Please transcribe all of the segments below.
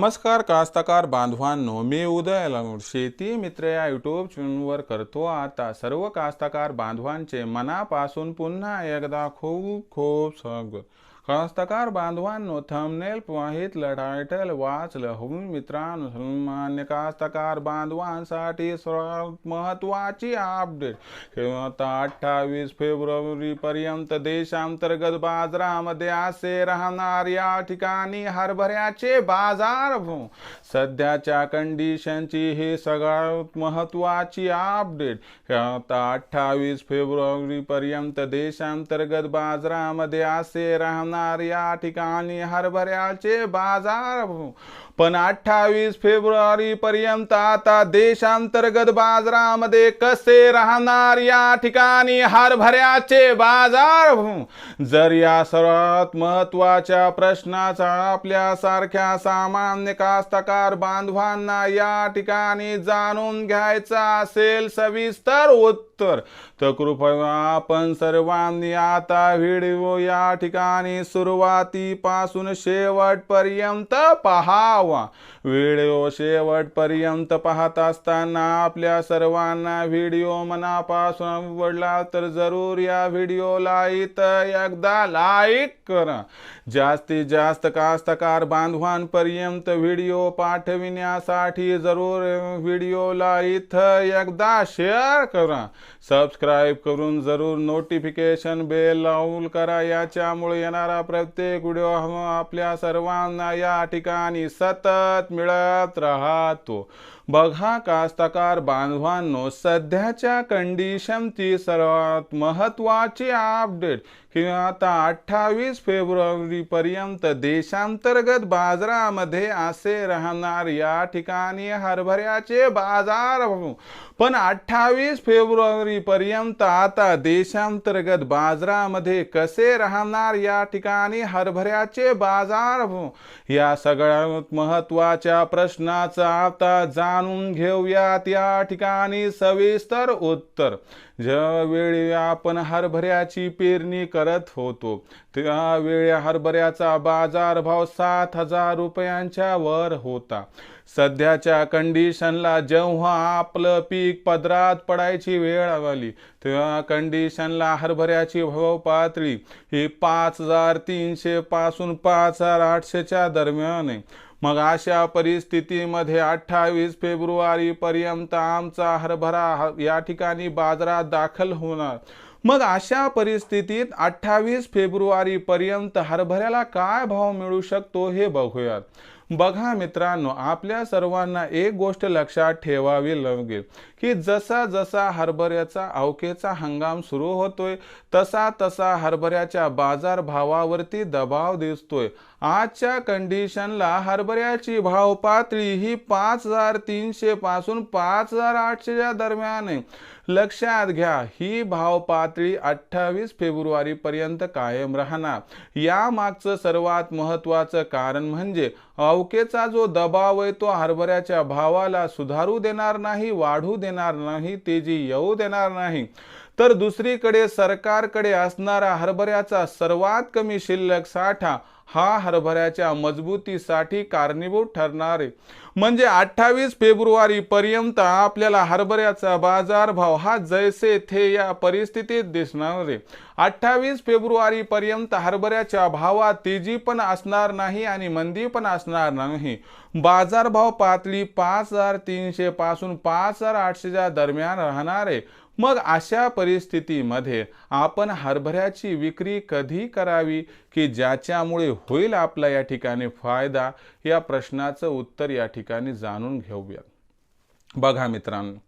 नमस्कार कास्तकार बांधवांनो मी उदय लांगूड शेती मित्र या यूट्यूब चॅनलवर करतो आता सर्व कास्तकार बांधवांचे मनापासून पुन्हा एकदा खूप खूप स्वागत. कास्तकार बांधवांनो थंबनेल पाहितलं टायटल वाचलं हो मित्रांनो सन्मान्य कास्तकार बांधवांसाठी सर्वात महत्वाची अपडेट आता अठ्ठावीस फेब्रुवारी पर्यंत देशांतर्गत बाजारामध्ये असे राहणार या ठिकाणी हरभऱ्याचे बाजार हो सध्याच्या कंडिशनची ही सगळ्यात महत्वाची अपडेट आता अठ्ठावीस फेब्रुवारी पर्यंत देशांतर्गत बाजारामध्ये असे राहणार या ठिकाणी हरभऱ्याचे बाजार. पण अठ्ठावीस फेब्रुवारी पर्यंत आता देशांतर्गत बाजारामध्ये कसे राहणार या ठिकाणी हरभऱ्याचे बाजार? जर या सर्वात महत्त्वाच्या प्रश्नाचा आपल्या सारख्या सामान्य कास्तकार बांधवांना या ठिकाणी जाणून घ्यायचा असेल सविस्तर उत्तर तर कृपया आपण सर्वांनी आता व्हिडिओ या ठिकाणी सुरुवातीपासून शेवटपर्यंत पहावा. व्हिडिओ शेवटपर्यंत पाहत असताना आपल्या सर्वांना व्हिडिओ मनापासून आवडला तर जरूर या व्हिडिओला इथं एकदा लाईक करा. जास्तीत जास्त कास्तकार बांधवांपर्यंत व्हिडिओ पाठविण्यासाठी जरूर व्हिडिओला इथं एकदा शेअर करा. सबस्क्राईब करून जरूर नोटिफिकेशन बेल लावून करा. याच्यामुळे येणारा प्रत्येक व्हिडिओ आपल्या सर्वांना या ठिकाणी सतत मिळत राहतो. बघा कास्तकार बांधवांनो सध्याच्या कंडिशनची सर्वात महत्वाची अपडेट किंवा आता अठ्ठावीस फेब्रुवारीपर्यंत देशांतर्गत बाजारामध्ये असे राहणार या ठिकाणी हरभऱ्याचे बाजार. पण अठ्ठावीस फेब्रुवारीपर्यंत आता देशांतर्गत बाजारामध्ये कसे राहणार या ठिकाणी हरभऱ्याचे बाजार? या सगळ्यात महत्त्वाच्या प्रश्नाचं आता जाणून घेऊयात या ठिकाणी सविस्तर उत्तर. ज्यावेळी आपण हरभऱ्याची पेरणी करत होतो त्यावेळी हरभऱ्याचा बाजारभाव सात हजार रुपयांच्या वर होता. सध्याच्या कंडिशनला जेव्हा आपलं पीक पदरात पडायची वेळ आली तेव्हा कंडिशनला हरभऱ्याची भाव पातळी ही पाच हजार तीनशे पासून पाच हजार आठशेच्या दरम्यान आहे. मग अशा परिस्थितीमध्ये अठ्ठावीस फेब्रुवारी पर्यंत आमचा हरभरा या ठिकाणी बाजारात दाखल होणार. मग अशा परिस्थितीत अठ्ठावीस फेब्रुवारी पर्यंत हरभऱ्याला काय भाव मिळू शकतो हे बघूयात. बघा मित्रांनो आपल्या सर्वांना एक गोष्ट लक्षात ठेवावी लागेल की जसा जसा हरभऱ्याचा अवकेचा हंगाम सुरू होतोय तसा तसा हरभऱ्याच्या बाजार भावावरती दबाव दिसतोय. आजच्या कंडिशनला हरभऱ्याची भाव पातळी ही पाच हजार तीनशे पासून पाच हजार आठशेच्या दरम्यान आहे. लक्षात घ्या ही भाव पातळी अठ्ठावीस फेब्रुवारी पर्यंत कायम राहणार. या मागचं सर्वात महत्वाचं कारण म्हणजे अव अवकेचा जो दबाव आहे तो हरभऱ्याच्या भावाला सुधारू देणार नाही वाढू देणार नाही तेजी येऊ देणार नाही. तर दुसरीकडे सरकारकडे असणारा हरभऱ्याचा सर्वात कमी शिल्लक साठा हा हरभऱ्याच्या मजबूतीसाठी कारणीभूत ठरणार आहे. म्हणजे अठ्ठावीस फेब्रुवारी पर्यंत आपल्याला हरभऱ्याचा बाजारभाव हा जैसे थे या परिस्थितीत दिसणार आहे. अठ्ठावीस फेब्रुवारी पर्यंत हरभऱ्याच्या भावात तेजी पण असणार नाही आणि मंदी पण असणार नाही. बाजारभाव पातळी पाच हजार तीनशे पासून पाच हजार आठशेच्या दरम्यान राहणार आहे. मग अशा परिस्थितीमध्ये आपण हरभऱ्याची विक्री कधी करावी? की ज्याच्यामुळे होईल आपला या ठिकाणी फायदा? या प्रश्नाचं उत्तर या ठिकाणी जाणून घेऊया. बघा मित्रांनो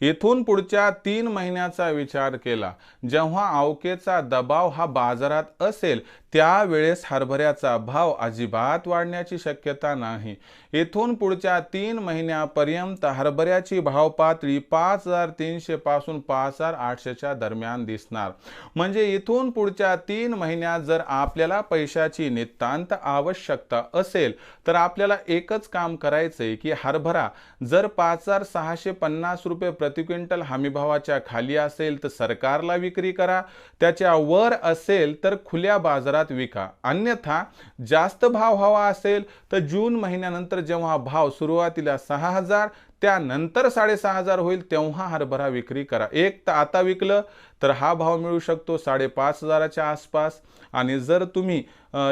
इथून पुढच्या तीन महिन्याचा विचार केला. जेव्हा अवकेचा दबाव हा बाजारात असेल त्यावेळेस हरभऱ्याचा भाव अजिबात वाढण्याची शक्यता नाही. इथून पुढच्या तीन महिन्यापर्यंत हरभऱ्याची भाव पातळी पाच हजार तीनशे पासून पाच हजार आठशेच्या दरम्यान दिसणार. म्हणजे इथून पुढच्या तीन महिन्यात जर आपल्याला पैशाची नितांत आवश्यकता असेल तर आपल्याला एकच काम करायचंय की हरभरा जर पाच हजार सहाशे पन्नास रुपये रुपये प्रति क्विंटल हमीभावाच्या खाली असेल तर सरकारला विक्री करा. त्याच्या वर असेल तर खुल्या बाजारात विका. अन्यथा जास्त भाव हवा असेल तर जून महिन्यानंतर जेव्हा भाव सुरुवातीला सहा हजार त्यानंतर साडेसहा हजार होईल तेव्हा हरभरा विक्री करा. एक तर आता विकलं तर हा भाव मिळू शकतो साडेपाच हजाराच्या आसपास. आणि जर तुम्ही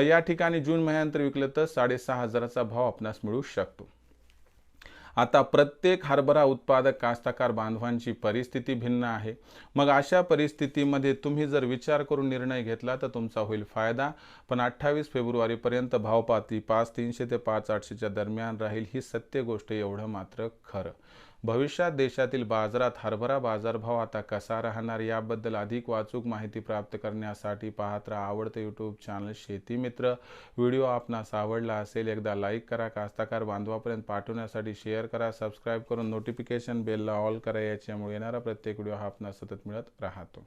या ठिकाणी जून महिन्यानंतर विकलं तर साडेसहा हजाराचा भाव आपणास मिळू शकतो. आता प्रत्येक हरभरा उत्पादक कास्तकार बांधवांची परिस्थिती भिन्न आहे. मग अशा परिस्थितीमध्ये तुम्ही जर विचार करून निर्णय घेतला तर तुमचा होईल फायदा. पण अठ्ठावीस फेब्रुवारीपर्यंत भावपाती पाच तीनशे ते पाच आठशेच्या दरम्यान राहील ही सत्य गोष्ट एवढं मात्र खरं. भविष्यात देशातील बाजारात हरभरा बाजारभाव आता कसा राहणार याबद्दल अधिक वाचूक माहिती प्राप्त करण्यासाठी पाहत राहा आवडतं यूट्यूब चॅनल शेती मित्र. व्हिडिओ आपणास आवडला असेल एकदा लाईक करा कास्ताकार बांधवापर्यंत पाठवण्यासाठी शेअर करा सबस्क्राईब करून नोटिफिकेशन बेलला ऑल करा याच्यामुळे येणारा प्रत्येक व्हिडिओ हा आपणास सतत मिळत राहतो.